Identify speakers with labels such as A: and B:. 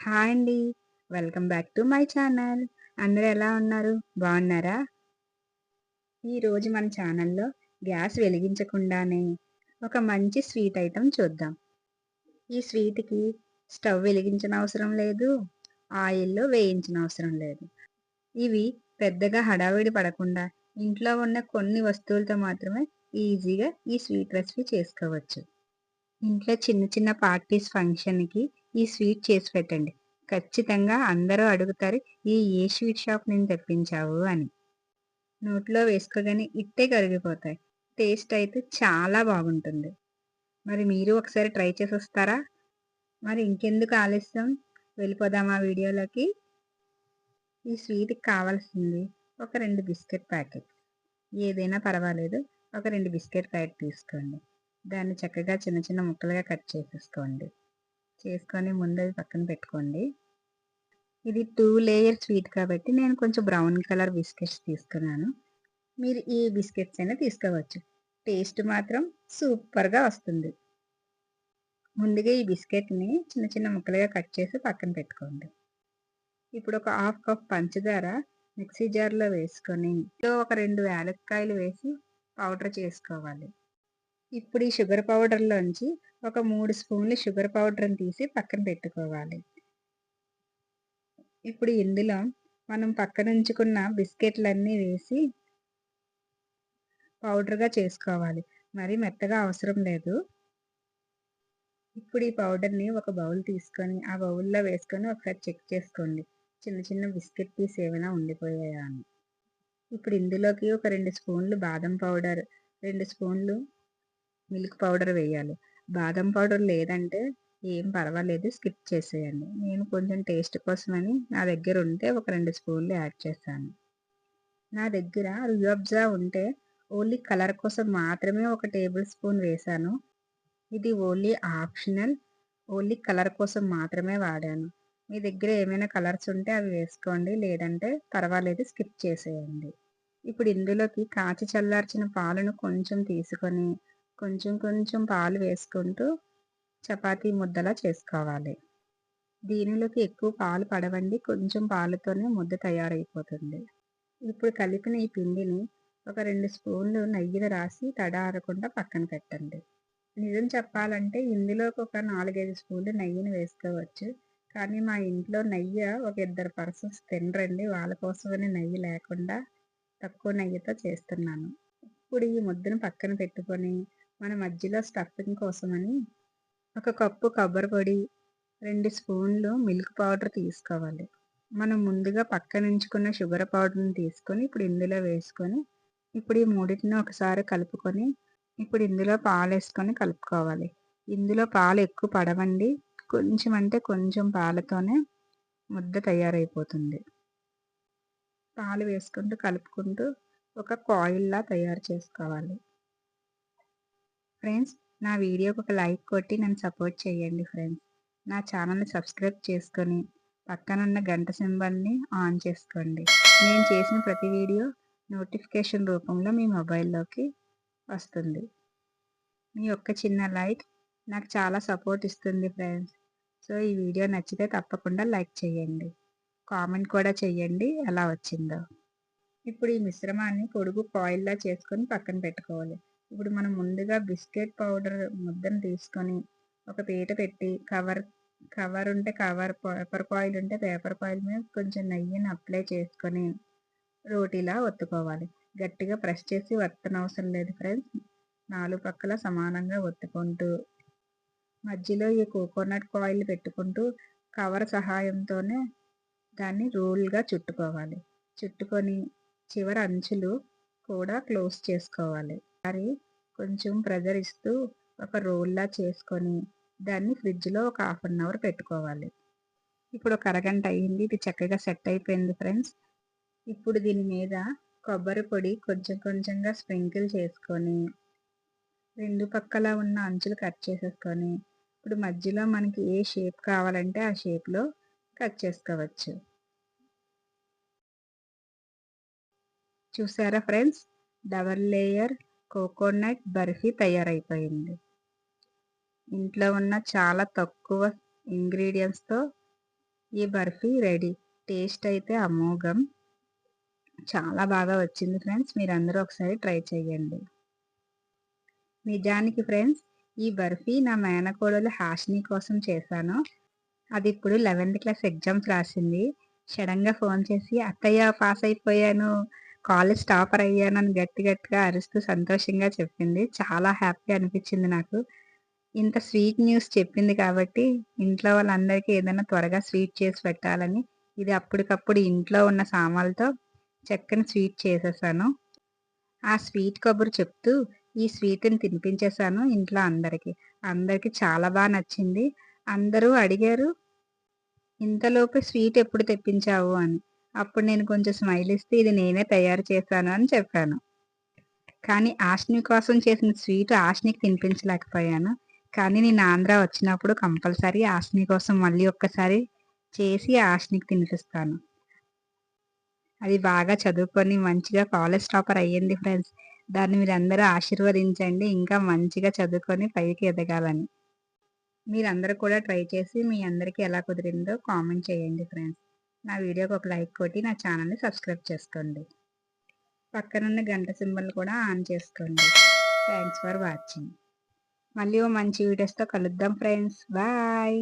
A: Hi అండి. Welcome back to my channel. అందరూ ఎలా ఉన్నారు? బాగున్నారా? ఈరోజు మన ఛానల్‌లో గ్యాస్ వెలిగించకుండానే ఒక మంచి స్వీట్ ఐటెమ్ చూద్దాం. ఈ స్వీట్‌కి స్టవ్ వెలిగించనవసరం లేదు. ఆయిల్‌లో వేయించనవసరం లేదు. ఇవి పెద్దగా హడావిడి పడకుండా ఇంట్లో ఉన్న కొన్ని వస్తువులతో మాత్రమే ఈజీగా ఈ స్వీట్ రెసిపీ చేసుకోవచ్చు. ఇంట్లో చిన్న చిన్న పార్టీస్, ఫంక్షన్‌కి ఈ స్వీట్ చేసి పెట్టండి. ఖచ్చితంగా అందరూ అడుగుతారు ఈ ఏ స్వీట్ షాప్ నేను తెప్పించావు అని. నోట్లో వేసుకోగానే ఇట్టే కరిగిపోతాయి. టేస్ట్ అయితే చాలా బాగుంటుంది. మరి మీరు ఒకసారి ట్రై చేసి వస్తారా మరి ఇంకెందుకు ఆలస్యం వెళ్ళిపోదామా వీడియోలోకి? ఈ స్వీట్‌కి కావాల్సింది ఒక రెండు బిస్కెట్ ప్యాకెట్ ఏదైనా పర్వాలేదు. ఒక రెండు బిస్కెట్ ప్యాకెట్ తీసుకోండి. దాన్ని చక్కగా చిన్న చిన్న ముక్కలుగా కట్ చేసేసుకోండి. చేసుకొని ముందు అది పక్కన పెట్టుకోండి. ఇది టూ లేయర్ స్వీట్ కాబట్టి నేను కొంచెం బ్రౌన్ కలర్ బిస్కెట్స్ తీసుకున్నాను. మీరు ఈ బిస్కెట్స్ అయినా తీసుకోవచ్చు. టేస్ట్ మాత్రం సూపర్‌గా వస్తుంది. ముందుగా ఈ బిస్కెట్‌ని చిన్న చిన్న ముక్కలుగా కట్ చేసి పక్కన పెట్టుకోండి. ఇప్పుడు ఒక హాఫ్ కప్ పంచదార మిక్సీ జార్‌లో వేసుకొని ఒక రెండు యాలక్కాయలు వేసి పౌడర్ చేసుకోవాలి. ఇప్పుడు ఈ షుగర్ పౌడర్‌లోంచి ఒక మూడు స్పూన్లు షుగర్ పౌడర్‌ని తీసి పక్కన పెట్టుకోవాలి. ఇప్పుడు ఇందులో మనం పక్కనుంచుకున్న బిస్కెట్‌లన్నీ వేసి పౌడర్‌గా చేసుకోవాలి. మరీ మెత్తగా అవసరం లేదు. ఇప్పుడు ఈ పౌడర్‌ని ఒక బౌల్ తీసుకొని ఆ బౌల్‌లో వేసుకొని ఒకసారి చెక్ చేసుకోండి. చిన్న చిన్న బిస్కెట్ పీస్ ఏమైనా ఉండిపోయాయా అని. ఇప్పుడు ఇందులోకి ఒక రెండు స్పూన్లు బాదం పౌడర్, రెండు స్పూన్లు మిల్క్ పౌడర్ వేయాలి. బాదం పౌడర్ లేదంటే ఏం పర్వాలేదు స్కిప్ చేసేయండి. నేను కొంచెం టేస్ట్ కోసమని నా దగ్గర ఉంటే ఒక రెండు స్పూన్లు యాడ్ చేశాను. నా దగ్గర రుయబ్జా ఉంటే ఓన్లీ కలర్ కోసం మాత్రమే ఒక టేబుల్ స్పూన్ వేశాను. ఇది ఓన్లీ ఆప్షనల్. ఓన్లీ కలర్ కోసం మాత్రమే వాడాను. మీ దగ్గర ఏమైనా కలర్స్ ఉంటే అవి వేసుకోండి. లేదంటే పర్వాలేదు స్కిప్ చేసేయండి. ఇప్పుడు ఇందులోకి కాచి చల్లార్చిన పాలను కొంచెం తీసుకొని కొంచెం కొంచెం పాలు వేసుకుంటూ చపాతీ ముద్దలా చేసుకోవాలి. దీనిలోకి ఎక్కువ పాలు పడవండి. కొంచెం పాలతోనే ముద్ద తయారైపోతుంది. ఇప్పుడు కలిపిన ఈ పిండిని ఒక రెండు స్పూన్లు నెయ్యిని రాసి తడారకుండా పక్కన పెట్టండి. నిజం చెప్పాలంటే ఇందులోకి ఒక 4, 5 స్పూన్లు నెయ్యిని వేసుకోవచ్చు. కానీ మా ఇంట్లో నెయ్యి ఒక ఇద్దరు పర్సన్స్ తినరండి. వాళ్ళ కోసమని నెయ్యి లేకుండా తక్కువ నెయ్యితో చేస్తున్నాను. ఇప్పుడు ఈ ముద్దను పక్కన పెట్టుకొని మన మధ్యలో స్టఫింగ్ కోసమని ఒక కప్పు కొబ్బరి పొడి, రెండు స్పూన్లు మిల్క్ పౌడర్ తీసుకోవాలి. మనం ముందుగా పక్కనుంచుకున్న షుగర్ పౌడర్‌ని తీసుకొని ఇప్పుడు ఇందులో వేసుకొని ఇప్పుడు ఈ మూడింటిని ఒకసారి కలుపుకొని ఇప్పుడు ఇందులో పాలు వేసుకొని కలుపుకోవాలి. ఇందులో పాలు ఎక్కువ పడవండి. కొంచెం అంటే కొంచెం పాలతోనే ముద్ద తయారైపోతుంది. పాలు వేసుకుంటూ కలుపుకుంటూ ఒక కాయిల్‌లా తయారు చేసుకోవాలి. ఫ్రెండ్స్ నా వీడియోకి ఒక లైక్ కొట్టి నన్ను సపోర్ట్ చేయండి ఫ్రెండ్స్. నా ఛానల్‌ని సబ్స్క్రైబ్ చేసుకొని పక్కనున్న గంట సింబల్‌ని ఆన్ చేసుకోండి. నేను చేసిన ప్రతి వీడియో నోటిఫికేషన్ రూపంలో మీ మొబైల్‌లోకి వస్తుంది. మీ ఒక్క చిన్న లైక్ నాకు చాలా సపోర్ట్ ఇస్తుంది ఫ్రెండ్స్. సో ఈ వీడియో నచ్చితే తప్పకుండా లైక్ చేయండి. కామెంట్ కూడా చేయండి ఎలా వచ్చిందో. ఇప్పుడు ఈ మిశ్రమాన్ని పొడుగు కాయిల్‌లా చేసుకొని పక్కన పెట్టుకోవాలి. ఇప్పుడు మనం ముందుగా బిస్కెట్ పౌడర్ ముద్దను తీసుకొని ఒక పీట పెట్టి కవర్ కవర్ ఉంటే కవర్ పేపర్ కాయిల్ ఉంటే పేపర్ కాయిల్ మీద కొంచెం నెయ్యిని అప్లై చేసుకొని రోటీలా ఒత్తుకోవాలి. గట్టిగా ప్రెస్ చేసి వత్తనవసరం లేదు ఫ్రెండ్స్. నాలుగు పక్కల సమానంగా ఒత్తుకుంటూ మధ్యలో ఈ కోకోనట్ కాయిల్ పెట్టుకుంటూ కవర్ సహాయంతోనే దాన్ని రోల్‌గా చుట్టుకోవాలి. చుట్టుకొని చివరి అంచులు కూడా క్లోజ్ చేసుకోవాలి. ఒకసారి కొంచెం ప్రెజర్ ఇస్తూ ఒక రోల్‌లా చేసుకొని దాన్ని ఫ్రిడ్జ్‌లో ఒక హాఫ్ అన్ అవర్ పెట్టుకోవాలి. ఇప్పుడు ఒక అరగంట అయింది. ఇది చక్కగా సెట్ అయిపోయింది ఫ్రెండ్స్. ఇప్పుడు దీని మీద కొబ్బరి పొడి కొంచెం కొంచెంగా స్ప్రింకిల్ చేసుకొని రెండు పక్కల ఉన్న అంచులు కట్ చేసేసుకొని ఇప్పుడు మధ్యలో మనకి ఏ షేప్ కావాలంటే ఆ షేప్‌లో కట్ చేసుకోవచ్చు. చూసారా friends double layer coconut barfi తయారైపోయింది. ఇంట్లో ఉన్న చాలా తక్కువ ఇంగ్రీడియంట్స్తో ఈ బర్ఫీ రెడీ. టేస్ట్ అయితే అమోఘం. చాలా బాగా వచ్చింది ఫ్రెండ్స్. మీరందరూ ఒకసారి ట్రై చేయండి నిజానికి ఫ్రెండ్స్ ఈ బర్ఫీ నా మేనకోడలు హాషిని కోసం చేశాను. అది ఇప్పుడు లెవెన్త్ క్లాస్ ఎగ్జామ్స్ రాసింది. సడన్గా ఫోన్ చేసి అత్తయ్య పాస్ అయిపోయాను కాలేజ్ టాపర్ అయ్యానని గట్టి గట్టిగా అరుస్తూ సంతోషంగా చెప్పింది. చాలా హ్యాపీ అనిపించింది నాకు. ఇంత స్వీట్ న్యూస్ చెప్పింది కాబట్టి ఇంట్లో వాళ్ళందరికీ ఏదైనా త్వరగా స్వీట్ చేసి పెట్టాలని ఇది అప్పటికప్పుడు ఇంట్లో ఉన్న సామాన్లతో చక్కని స్వీట్ చేసేసాను. ఆ స్వీట్ కబురు చెప్తూ ఈ స్వీట్ని తినిపించేశాను ఇంట్లో అందరికీ. అందరికీ చాలా బాగా నచ్చింది. అందరూ అడిగారు ఇంతలోపు స్వీట్ ఎప్పుడు తెప్పించావు? అని. అప్పుడు నేను కొంచెం స్మైల్ ఇస్తే ఇది నేనే తయారు చేశాను అని చెప్పాను. కానీ ఆష్ని కోసం చేసిన స్వీట్ ఆష్నికి తినిపించలేకపోయాను. కానీ నేను ఆంధ్ర వచ్చినప్పుడు కంపల్సరీ ఆష్ని కోసం మళ్ళీ ఒక్కసారి చేసి ఆష్నికి తినిపిస్తాను. అది బాగా చదువుకొని మంచిగా కాలేజ్ టాపర్ అయ్యింది ఫ్రెండ్స్. దాన్ని మీరు అందరూ ఆశీర్వదించండి. ఇంకా మంచిగా చదువుకొని పైకి ఎదగాలని. మీరందరూ కూడా ట్రై చేసి మీ అందరికీ ఎలా కుదిరిందో కామెంట్ చేయండి ఫ్రెండ్స్. నా వీడియోకి ఒక లైక్ కొట్టి నా ఛానల్ని సబ్స్క్రైబ్ చేసుకోండి. పక్కనున్న గంట సింబల్ కూడా ఆన్ చేసుకోండి. థ్యాంక్స్ ఫర్ వాచింగ్ మళ్ళీ ఓ మంచి వీడియోస్తో కలుద్దాం ఫ్రెండ్స్ బాయ్